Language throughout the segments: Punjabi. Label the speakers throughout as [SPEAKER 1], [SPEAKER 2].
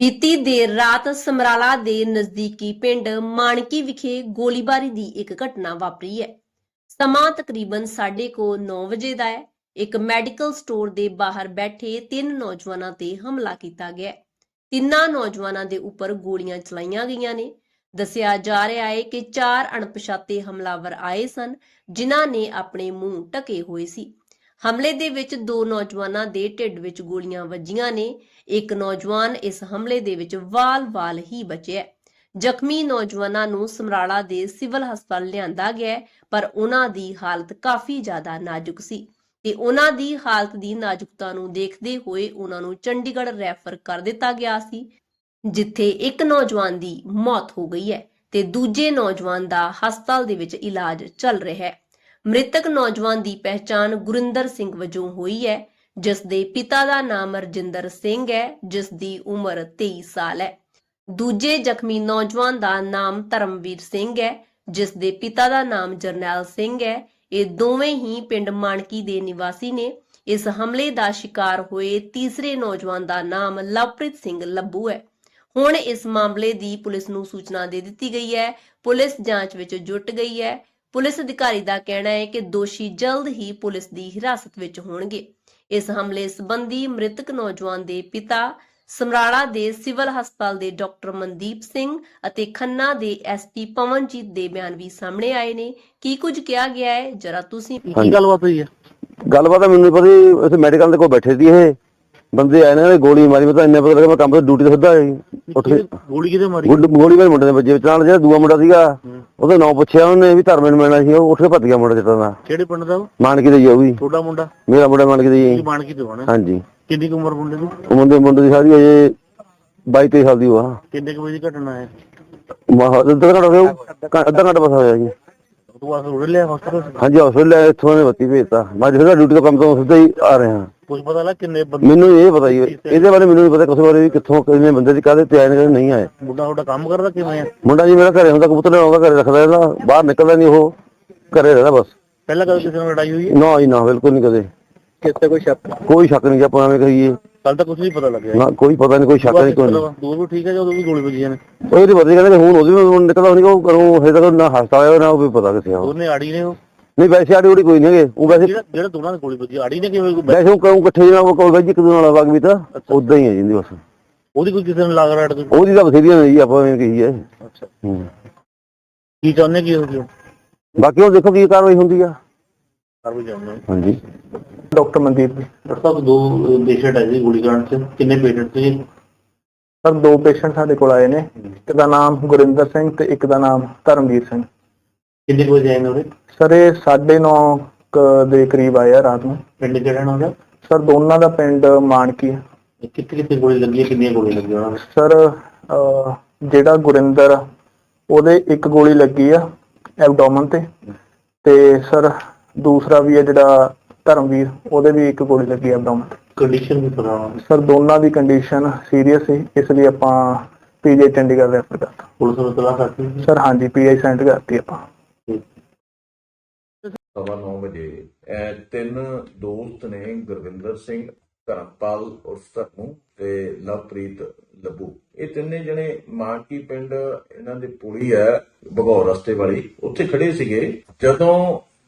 [SPEAKER 1] ਬੀਤੀ ਦੇਰ ਰਾਤ ਸਮਰਾਲਾ ਦੇ ਨਜ਼ਦੀਕੀ ਪਿੰਡ ਮਾਣਕੀ ਵਿਖੇ ਗੋਲੀਬਾਰੀ ਦੀ ਇੱਕ ਘਟਨਾ ਵਾਪਰੀ ਹੈ। ਸਮਾਂ ਤਕਰੀਬਨ 9:30 ਵਜੇ ਦਾ ਹੈ। ਇੱਕ ਮੈਡੀਕਲ ਸਟੋਰ ਦੇ ਬਾਹਰ ਬੈਠੇ ਤਿੰਨ ਨੌਜਵਾਨਾਂ ਤੇ ਹਮਲਾ ਕੀਤਾ ਗਿਆ ਤਿੰਨਾਂ ਨੌਜਵਾਨਾਂ ਦੇ ਉੱਪਰ ਗੋਲੀਆਂ ਚਲਾਈਆਂ ਗਈਆਂ ਨੇ। ਦੱਸਿਆ ਜਾ ਰਿਹਾ ਹੈ ਕਿ ਚਾਰ ਅਣਪਛਾਤੇ ਹਮਲਾਵਰ ਆਏ ਸਨ, ਜਿਨ੍ਹਾਂ ਨੇ ਆਪਣੇ ਮੂੰਹ ਢਕੇ ਹੋਏ ਸੀ। ਹਮਲੇ ਦੇ ਵਿੱਚ ਦੋ ਨੌਜਵਾਨਾਂ ਦੇ ਢਿੱਡ ਵਿੱਚ ਗੋਲੀਆਂ ਵੱਜੀਆਂ ਨੇ। ਇੱਕ ਨੌਜਵਾਨ ਇਸ ਹਮਲੇ ਦੇ ਵਿੱਚ ਵਾਲ-ਵਾਲ ਹੀ ਬਚਿਆ ਜ਼ਖਮੀ ਨੌਜਵਾਨਾਂ ਨੂੰ ਸਮਰਾਲਾ ਦੇ ਸਿਵਲ ਹਸਪਤਾਲ ਲਿਆਂਦਾ ਗਿਆ ਪਰ ਉਹਨਾਂ ਦੀ ਹਾਲਤ ਕਾਫੀ ਜ਼ਿਆਦਾ ਨਾਜ਼ੁਕ ਸੀ ਤੇ ਉਹਨਾਂ ਦੀ ਹਾਲਤ ਦੀ ਨਾਜ਼ੁਕਤਾ ਨੂੰ ਦੇਖਦੇ ਹੋਏ ਉਹਨਾਂ ਨੂੰ ਚੰਡੀਗੜ੍ਹ ਰੈਫਰ ਕਰ ਦਿੱਤਾ ਗਿਆ ਸੀ, ਜਿੱਥੇ ਇੱਕ ਨੌਜਵਾਨ ਦੀ ਮੌਤ ਹੋ ਗਈ ਹੈ ਤੇ ਦੂਜੇ ਨੌਜਵਾਨ ਦਾ ਹਸਪਤਾਲ ਦੇ ਵਿੱਚ ਇਲਾਜ ਚੱਲ ਰਿਹਾ ਹੈ। ਮ੍ਰਿਤਕ ਨੌਜਵਾਨ ਦੀ ਪਹਿਚਾਣ ਗੁਰਿੰਦਰ ਸਿੰਘ ਵਜੋਂ ਹੋਈ ਹੈ ਜਿਸ ਦੇ ਪਿਤਾ ਦਾ ਨਾਮ ਰਜਿੰਦਰ ਸਿੰਘ ਹੈ ਜਿਸ ਦੀ ਉਮਰ 23 ਸਾਲ ਹੈ। ਦੂਜੇ ਜ਼ਖਮੀ ਨੌਜਵਾਨ ਦਾ ਨਾਮ ਧਰਮਵੀਰ ਸਿੰਘ ਹੈ ਜਿਸ ਦੇ ਪਿਤਾ ਦਾ ਨਾਮ ਜਰਨੈਲ ਸਿੰਘ ਹੈ। ਇਹ ਦੋਵੇਂ ਹੀ ਪਿੰਡ ਮਾਣਕੀ ਦੇ ਨਿਵਾਸੀ ਨੇ। ਇਸ ਹਮਲੇ ਦਾ ਸ਼ਿਕਾਰ ਹੋਏ ਤੀਸਰੇ ਨੌਜਵਾਨ ਦਾ ਨਾਮ ਲਵਪ੍ਰੀਤ ਸਿੰਘ ਲੱਭੂ ਹੈ। ਹੁਣ ਇਸ ਮਾਮਲੇ ਦੀ ਪੁਲਿਸ ਨੂੰ ਸੂਚਨਾ ਦੇ ਦਿੱਤੀ ਗਈ ਹੈ। ਪੁਲਿਸ ਜਾਂਚ ਵਿੱਚ ਜੁਟ ਗਈ ਹੈ। ਪੁਲਿਸ ਅਧਿਕਾਰੀ ਦਾ ਕਹਿਣਾ ਹੈ ਕਿ ਦੋਸ਼ੀ ਜਲਦ ਹੀ ਪੁਲਿਸ ਦੀ ਹਿਰਾਸਤ ਵਿੱਚ ਹੋਣਗੇ। ਇਸ ਹਮਲੇ ਸੰਬੰਧੀ ਮ੍ਰਿਤਕ ਨੌਜਵਾਨ ਦੇ ਪਿਤਾ ਸਮਰਾਲਾ ਦੇ ਸਿਵਲ ਹਸਪਤਾਲ ਦੇ ਡਾਕਟਰ ਮਨਦੀਪ ਸਿੰਘ ਅਤੇ ਖੰਨਾ ਦੇ ਐਸਪੀ ਪਵਨਜੀਤ ਦੇ ਬਿਆਨ ਵੀ ਸਾਹਮਣੇ ਆਏ ਨੇ। ਕੀ ਕੁਝ ਕਿਹਾ ਗਿਆ ਹੈ? ਜਰਾ ਤੁਸੀਂ
[SPEAKER 2] ਕੀ ਗੱਲਬਾਤ ਹੋਈ ਹੈ?
[SPEAKER 3] ਗੱਲਬਾਤ ਤਾਂ ਮੈਨੂੰ ਨਹੀਂ ਪਤਾ ਜੀ, ਮੈਡੀਕਲ ਦੇ ਕੋਲ ਬੈਠੇ ਸੀ ਇਹ। ਬੰਦੇ ਆਏ ਨੇ ਇਹਨਾਂ ਨੇ ਗੋਲੀ ਮਾਰੀ ਮੈਂ ਤਾਂ ਇੰਨੇ ਪਤਾ ਲੱਗਾ ਮੈਂ ਕੰਮ ਤੋਂ ਡਿਊਟੀ ਤੇ ਸਿੱਧਾ। ਉੱਠ ਕੇ।
[SPEAKER 2] ਗੋਲੀ ਕਿਤੇ ਮਾਰੀ?
[SPEAKER 3] ਗੁੱਡ- ਗੋਲੀ ਵਾਲੇ ਮੁੰਡੇ ਦੇ ਵੱਜੇ ਵਿੱਚ ਨਾਲ ਜਿਹੜਾ ਦੂਆ ਮੁੰਡਾ ਸੀਗਾ। ਉਹਦਾ ਨਾਂ ਪੁੱਛਿਆ ਉਹਨੇ ਵੀ ਧਰਮੇ ਨੂੰ ਮਿਲਣਾ ਸੀ ਉਹ ਉੱਠ ਕੇ ਭੱਜ ਗਿਆ ਮੁੰਡਾ ਜਿੱਤਾਂ ਦਾ
[SPEAKER 2] ਕਿਹੜੇ ਪਿੰਡ ਦਾ ਉਹ?
[SPEAKER 3] ਮਾਨਕੀ ਦੇ ਜੀ ਉਹ ਵੀ।
[SPEAKER 2] ਤੁਹਾਡਾ ਮੁੰਡਾ?
[SPEAKER 3] ਮੇਰਾ ਮੁੰਡਾ ਮਾਨਕੀ ਦੇ
[SPEAKER 2] ਕੀ
[SPEAKER 3] ਜੀ।
[SPEAKER 2] ਬਣ ਕੇ ਦਿਵਾਣਾ
[SPEAKER 3] ਹਾਂਜੀ।
[SPEAKER 2] ਕਿੰਨੀ ਕੁ ਉਮਰ ਮੁੰਡੇ ਦੀ?
[SPEAKER 3] ਉਹ ਮੁੰਡੇ ਮੁੰਡੇ ਦੀ ਸਾਰੀ ਅਜੇ 22 23 ਸਾਲ ਦੀ ਉਹ ਆ।
[SPEAKER 2] ਕਿੰਨੇ ਕੁ ਵਜੇ ਦੀ ਘਟਨਾ ਹੈ?
[SPEAKER 3] ਅੱਧਾ ਘੰਟਾ ਹੋ ਗਿਆ। ਅੱਧਾ ਘੰਟਾ ਬਸ ਹੋਇਆ ਜੀ।
[SPEAKER 2] ਤੋਂ ਬਾਅਦ ਉੜ ਲਿਆ ਹਸਪਤਾਲ
[SPEAKER 3] ਹਾਂਜੀ ਹਸਪੀਟਲ ਇੱਥੋਂ ਨੇ ਬੱਤੀ ਭੇਜਤਾ। ਮੈਂ ਜਿਹੜਾ ਡਿਊਟੀ ਤੋਂ ਕੰਮ ਤੋਂ ਸਿੱਧਾ ਹੀ ਆ ਰਿਹਾ।
[SPEAKER 2] ਕੁਝ ਪਤਾ ਲੱਗ ਕਿੰਨੇ ਬੰਦੇ
[SPEAKER 3] ਮੈਨੂੰ ਇਹ ਪਤਾ ਜੀ ਇਹਦੇ ਬਾਰੇ ਮੈਨੂੰ ਨਹੀਂ ਪਤਾ ਕਿਸੇ ਬਾਰੇ ਵੀ ਕਿੱਥੋਂ ਕਿੰਨੇ ਬੰਦੇ ਦੀ ਕਾਹਦੇ ਤੇ ਆਏ ਨੇ ਕਾਹਦੇ ਨਹੀਂ ਆਏ।
[SPEAKER 2] ਮੁੰਡਾ ਤੁਹਾਡਾ ਕੰਮ ਕਰਦਾ ਕਿਵੇਂ ਆ?
[SPEAKER 3] ਮੁੰਡਾ ਜੀ ਮੇਰਾ ਘਰੇ ਹੁੰਦਾ ਕਬੂਤਰ ਆਉਂਦਾ ਘਰੇ ਰੱਖਦਾ ਇਹਦਾ ਬਾਹਰ ਨਿਕਲਦਾ ਨਹੀਂ ਉਹ ਘਰੇ ਰਹਿੰਦਾ ਬਸ।
[SPEAKER 2] ਪਹਿਲਾਂ ਕਦੇ ਕਿਸੇ ਨਾਲ ਲੜਾਈ ਹੋਈ ਹੈ?
[SPEAKER 3] ਨਾ ਜੀ ਨਾ ਬਿਲਕੁਲ ਨਹੀਂ ਕਦੇ।
[SPEAKER 2] ਕਿਤੇ ਕੋਈ ਸ਼ੱਕ
[SPEAKER 3] ਕੋਈ ਸ਼ੱਕ ਨਹੀਂ ਜੀ ਆਪਾਂ ਐਵੇਂ ਕਹੀਏ।
[SPEAKER 2] ਕੱਲ ਤਾਂ ਕੁਝ ਨਹੀਂ ਪਤਾ ਲੱਗਿਆ
[SPEAKER 3] ਨਾ ਕੋਈ ਪਤਾ ਨਹੀਂ ਕੋਈ ਸ਼ੱਕ ਨਹੀਂ ਕੋਈ ਨਹੀਂ।
[SPEAKER 2] ਦੂਰ ਵੀ ਠੀਕ ਹੈ ਜਦੋਂ ਵੀ ਗੋਲੀ ਵੱਜੀਆਂ ਨੇ
[SPEAKER 3] ਉਹ ਇਹਦੇ ਪਤਾ ਕਹਿੰਦੇ ਹੁਣ ਉਹਦੀ ਵੀ ਹੁਣ ਨਿਕਲਦਾ ਨਹੀਂ ਉਹ ਕਰੂੰ ਹਜੇ ਤੱਕ ਨਾ ਹਸਤਾ ਹੋਇਆ ਨਾ ਉਹ ਵੀ ਪਤਾ ਉਹ।
[SPEAKER 2] ਦੋਨੇ ਆੜੀ ਨੇ ਉਹ।
[SPEAKER 3] ਨਹੀਂ ਵੈਸੇ ਆੜੀ ਉੜੀ ਕੋਈ ਨਹੀਂ ਹੈਗੇ। ਉਹ ਵੈਸੇ
[SPEAKER 2] ਜਿਹੜਾ ਜਿਹੜਾ ਦੋਨਾਂ ਦੀ ਗੋਲੀ ਵੱਜੀ ਆੜੀ ਨੇ ਕਿਵੇਂ ਕੋਈ
[SPEAKER 3] ਵੈਸੇ ਉਹ ਕਹੂੰ ਇਕੱਠੇ ਉਹ ਕੋਲ ਵੈਜ ਇੱਕ ਦੂਜੇ ਨਾਲ ਵਗ ਵੀ ਤਾਂ ਉਦਾਂ ਹੀ ਹੈ ਜਿੰਦੀ ਬਸ।
[SPEAKER 2] ਉਹਦੀ ਕੋਈ ਕਿਸੇ ਨਾਲ ਲਾਗ ਰਾੜ ਕੋਈ?
[SPEAKER 3] ਉਹਦੀ ਤਾਂ ਬਥੇਰੀਆਂ ਨੇ ਜੀ ਆਪਾਂ ਐਵੇਂ ਕਹੀਏ
[SPEAKER 2] ਅੱਛਾ।
[SPEAKER 3] ਹੂੰ।
[SPEAKER 2] ਕੀ ਚਾਹੁੰਦੇ ਕੀ ਹੋ ਗਿਆ
[SPEAKER 3] ਬਾਕੀ ਉਹ ਦੇਖੋ ਕੀ ਕਾਰਵਾਈ ਹੁੰਦੀ ਆ।
[SPEAKER 2] ਕਰ ਵੀ
[SPEAKER 3] ਹਾਂਜੀ।
[SPEAKER 4] ਡਾਕਟਰ ਮਨਦੀਪ ਜੀ।
[SPEAKER 2] ਡਾਕਟਰ ਸਾਹਿਬ ਦੋ ਪੇਸ਼ੈਂਟ ਆਏ ਸੀ ਗੋਲੀ ਕਾਂਡ ਚ ਕਿੰਨੇ ਪੇਸ਼ੈਂਟ ਸੀ
[SPEAKER 4] ਸਰ ਦੋ ਪੇਸ਼ੈਂਟ ਸਾਡੇ ਕੋਲ ਆਏ ਨੇ। ਇੱਕ ਦਾ ਨਾਮ ਗੁਰਿੰਦਰ ਸਿੰਘ ਤੇ ਇੱਕ ਦਾ ਨਾਮ ਧਰਮਵੀਰ ਸਿੰਘ।
[SPEAKER 2] ਕਿੰਨੇ ਕੁ ਵਜੇ ਆਏ ਨੇ
[SPEAKER 4] ਸਰ ਇਹ 9:30 ਦੇ ਕਰੀਬ ਆਏ ਆ ਰਾਤ ਨੂੰ।
[SPEAKER 2] ਪਿੰਡ ਕਿਹੜਾ ਨਾ ਉਹਦਾ?
[SPEAKER 4] ਸਰ ਦੋਨਾਂ ਦਾ ਪਿੰਡ ਮਾਨਕੀ ਹੈ
[SPEAKER 2] ਕਿੱਥੇ ਕਿੱਥੇ ਗੋਲੀ ਲੱਗੀ ਹੈ? ਕਿੰਨੀਆਂ ਗੋਲੀ ਲੱਗੀਆਂ ਉਹਨਾਂ ਨੂੰ?
[SPEAKER 4] ਸਰ ਅਹ, ਜਿਹੜਾ ਗੁਰਿੰਦਰ ਆ, ਉਹਦੇ ਇੱਕ ਗੋਲੀ ਲੱਗੀ ਆ ਐਬਡੋਮਨ ਤੇ। ਤੇ ਸਰ ਦੂਸਰਾ ਵੀ ਹੈ ਜਿਹੜਾ ਧਰਮਵੀਰ ਉਹਦੇ ਵੀ ਇੱਕ ਗੋਲੀ ਲੱਗੀ ਐਬਡੋਮਨ ਤੇ।
[SPEAKER 2] ਕੰਡੀਸ਼ਨ ਵੀ ਪਤਾ ਹੋਣਾ
[SPEAKER 4] ਸਰ ਦੋਨਾਂ ਦੀ ਕੰਡੀਸ਼ਨ ਸੀਰੀਅਸ ਸੀ ਇਸ ਲਈ ਆਪਾਂ ਪੀਜੀ ਚੰਡੀਗੜ੍ਹ ਰੈਫਰ ਕਰਤਾ।
[SPEAKER 2] ਪੁਲਿਸ ਨੂੰ ਤਲਾਸ਼ ਕਰਤੀ ਸੀ?
[SPEAKER 4] ਸਰ ਹਾਂਜੀ ਪੀਆਈ ਸੈਂਡ ਕਰਤੀ ਆਪਾਂ।
[SPEAKER 5] ਸਵਾ ਨੌ ਵਜੇ। ਇਹ ਤਿੰਨ ਦੋਸਤ ਨੇ ਗੁਰਵਿੰਦਰ ਸਿੰਘ, ਧਰਮਪਾਲ ਉਰਫ ਧਰਮੂ ਤੇ ਲਵਪ੍ਰੀਤ ਲੱਭੂ। ਇਹ ਤਿੰਨੇ ਜਣੇ ਮਾਨਕੀ ਪਿੰਡ, ਇਹਨਾਂ ਦੇ ਪੁਲੀ ਹੈ, ਭਗੌਰ ਰਸਤੇ ਵਾਲੀ, ਉੱਥੇ ਖੜੇ ਸੀਗੇ। ਜਦੋਂ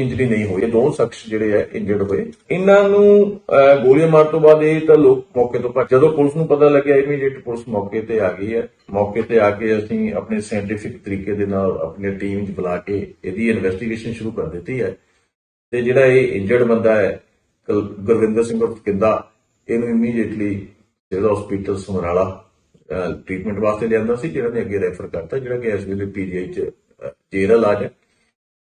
[SPEAKER 5] ਇੰਜਰੀ ਨਹੀਂ ਹੋਈ ਇਹ ਦੋਨੋਂ ਸ਼ਖਸ ਜਿਹੜੇ ਹੈ ਇੰਜਰਡ ਹੋਏ। ਇਹਨਾਂ ਨੂੰ ਗੋਲੀਆਂ ਮਾਰਨ ਤੋਂ ਬਾਅਦ ਇਹ ਤਾਂ ਲੋਕ ਮੌਕੇ ਤੋਂ ਭੱਜ, ਜਦੋਂ ਪੁਲਿਸ ਨੂੰ ਪਤਾ ਲੱਗਿਆ ਇਮੀਡੀਏਟ ਪੁਲਿਸ ਮੌਕੇ ਤੇ ਆ ਗਈ ਹੈ। ਮੌਕੇ ਤੇ ਆ ਕੇ ਅਸੀਂ ਆਪਣੇ ਸਾਇੰਟੀਫਿਕ ਤਰੀਕੇ ਦੇ ਨਾਲ ਆਪਣੀ ਟੀਮ 'ਚ ਬੁਲਾ ਕੇ ਇਹਦੀ ਇਨਵੈਸਟੀਗੇਸ਼ਨ ਸ਼ੁਰੂ ਕਰ ਦਿੱਤੀ ਹੈ। ਤੇ ਜਿਹੜਾ ਇਹ ਇੰਜਰਡ ਬੰਦਾ ਹੈ ਗੁਰਵਿੰਦਰ ਸਿੰਘ ਉਰਫ ਕਿੰਦਾ, ਇਹਨੂੰ immediately civil hospital Samrala treatment ਵਾਸਤੇ ਲਿਆਂਦਾ ਸੀ ਜਿਹੜਾ ਨੇ ਅੱਗੇ ਰੈਫਰ ਕਰਤਾ, ਜਿਹੜਾ ਕਿ ਇਸ ਵੇਲੇ ਪੀਜੀਆਈ ਚ ਜੇਰਲ ਇਲਾਜ ਹੈ।